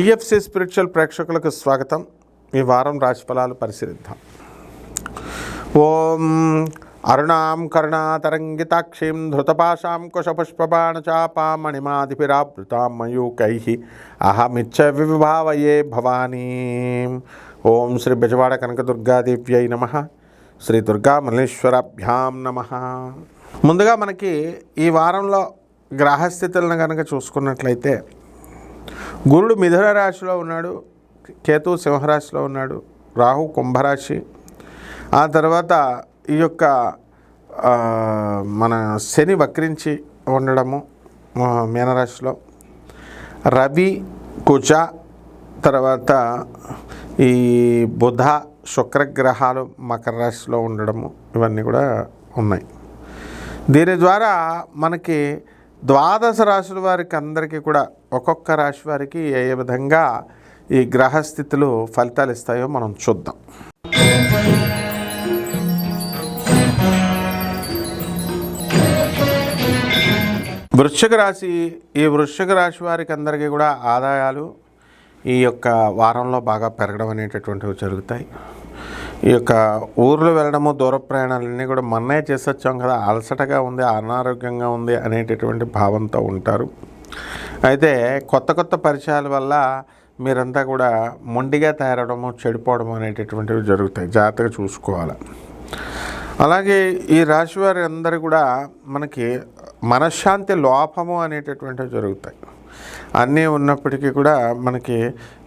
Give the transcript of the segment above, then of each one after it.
TFC spiritual ప్రేక్షకులకు స్వాగతం. ఈ వారం రాశిఫలాలు పరిశీలిద్దాం. ఓం అరుణాం కరుణాతరంగితాక్షీం ధృతపాశాం కుశపుష్పబాణచాపాం మణిమాదిపిరావృతాం మయూకై అహమిచ్చ విభావయే భవానీ. ఓం శ్రీ బెజవాడ కనకదుర్గాదేవ్యై నమ. శ్రీ దుర్గా మల్లేశ్వరాభ్యాం నమ. ముందుగా మనకి ఈ వారంలో గ్రహస్థితులను కనుక చూసుకున్నట్లయితే గురుడు మిథున రాశిలో ఉన్నాడు కేతు సింహరాశిలో ఉన్నాడు రాహు కుంభరాశి. ఆ తర్వాత ఈ యొక్క మన శని వక్రించి ఉండడము మీనరాశిలో. రవి కుజ తర్వాత ఈ బుధ శుక్రగ్రహాలు మకర రాశిలో ఉండడము ఇవన్నీ కూడా ఉన్నాయి. దీని ద్వారా మనకి ద్వాదశ రాశుల వారికి అందరికీ కూడా ఒక్కొక్క రాశి వారికి ఏ ఏ విధంగా ఈ గ్రహస్థితులు ఫలితాలు ఇస్తాయో మనం చూద్దాం. వృశ్చిక రాశి ఈ వృశ్చిక రాశి వారికి అందరికీ కూడా ఆదాయాలు ఈ యొక్క వారంలో బాగా పెరగడం అనేటటువంటివి జరుగుతాయి. ఈ యొక్క ఊర్లో వెళ్ళడము దూర ప్రయాణాలన్నీ కూడా మొన్నే చేసి వచ్చాం కదా. అలసటగా ఉంది అనారోగ్యంగా ఉంది అనేటటువంటి భావంతో ఉంటారు. అయితే కొత్త కొత్త పరిచయాల వల్ల మీరంతా కూడా మొండిగా తయారవడము చెడిపోవడం అనేటటువంటివి జరుగుతాయి. జాగ్రత్తగా చూసుకోవాలి? అలాగే ఈ రాశి వారి అందరూ కూడా మనకి మనశ్శాంతి లోపము అనేటటువంటివి జరుగుతాయి. అన్నీ ఉన్నప్పటికీ కూడా మనకి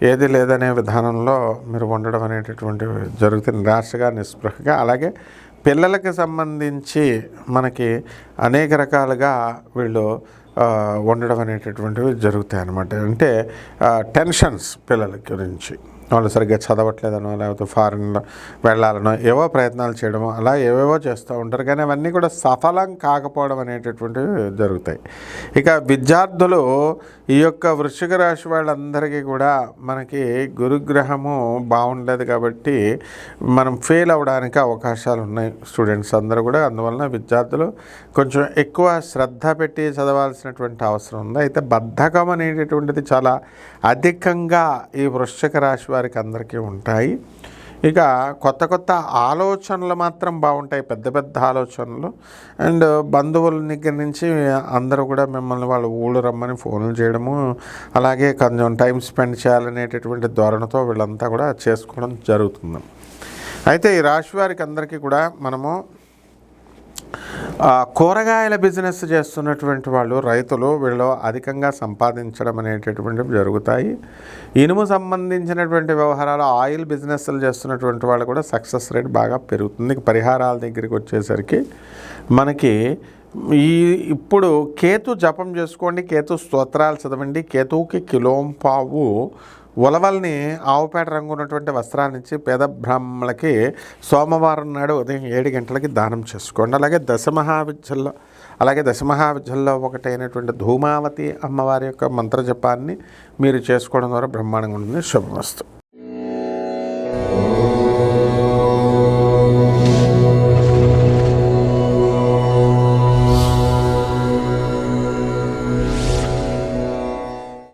ఏది లేదనే విధానంలో మీరు ఉండడం అనేటటువంటివి జరుగుతుంది నిరాశగా నిస్పృహగా అలాగే పిల్లలకి సంబంధించి మనకి అనేక రకాలుగా వీళ్ళు ఉండడం అనేటటువంటివి జరుగుతాయి అన్నమాట. అంటే టెన్షన్స్ పిల్లల గురించి. వాళ్ళు సరిగ్గా చదవట్లేదనో లేకపోతే ఫారెన్లో వెళ్ళాలనో ఏవో ప్రయత్నాలు చేయడమో అలా ఏవేవో చేస్తూ ఉంటారు. కానీ అవన్నీ కూడా సఫలం కాకపోవడం అనేటటువంటివి జరుగుతాయి. ఇక విద్యార్థులు ఈ యొక్క వృశ్చిక రాశి వాళ్ళందరికీ కూడా మనకి గురుగ్రహము బాగుండలేదు కాబట్టి మనం ఫెయిల్ అవ్వడానికి అవకాశాలు ఉన్నాయి స్టూడెంట్స్ అందరూ కూడా. అందువలన విద్యార్థులు కొంచెం ఎక్కువ శ్రద్ధ పెట్టి చదవాల్సినటువంటి అవసరం ఉంది. అయితే బద్ధకం అనేటటువంటిది చాలా అధికంగా ఈ వృశ్చిక రాశి వారికి అందరికీ ఉంటాయి. ఇక కొత్త కొత్త ఆలోచనలు మాత్రం బాగుంటాయి. పెద్ద పెద్ద ఆలోచనలు. అండ్ బంధువుల దగ్గర నుంచి అందరూ కూడా మిమ్మల్ని వాళ్ళు ఊళ్ళు రమ్మని ఫోన్లు చేయడము అలాగే కొంచెం టైం స్పెండ్ చేయాలనేటటువంటి ధోరణితో వీళ్ళంతా కూడా చేసుకోవడం జరుగుతుంది. అయితే ఈ రాశి వారికి అందరికీ కూడా మనము కూరగాయల బిజినెస్ చేస్తున్నటువంటి వాళ్ళు రైతులు వీళ్ళు అధికంగా సంపాదించడం అనేటటువంటివి జరుగుతాయి. ఇనుము సంబంధించినటువంటి వ్యవహారాలు ఆయిల్ బిజినెస్లు చేస్తున్నటువంటి వాళ్ళు కూడా సక్సెస్ రేట్ బాగా పెరుగుతుంది. పరిహారాల దగ్గరికి వచ్చేసరికి మనకి ఈ ఇప్పుడు కేతు జపం చేసుకోండి కేతు స్తోత్రాలు చదవండి. కేతువుకి కిలోంపావు ఉలవల్ని ఆవుపేట రంగు ఉన్నటువంటి వస్త్రాన్ని ఇచ్చి పేద బ్రాహ్మణులకి సోమవారం నాడు ఉదయం ఏడు గంటలకి దానం చేసుకోండి. అలాగే దశమహావిద్యల్లో అలాగే దశమహావిద్యల్లో ఒకటైనటువంటి ధూమావతి అమ్మవారి యొక్క మంత్రజపాన్ని మీరు చేసుకోవడం ద్వారా బ్రహ్మాండంగా ఉంటుంది. శుభమస్తు.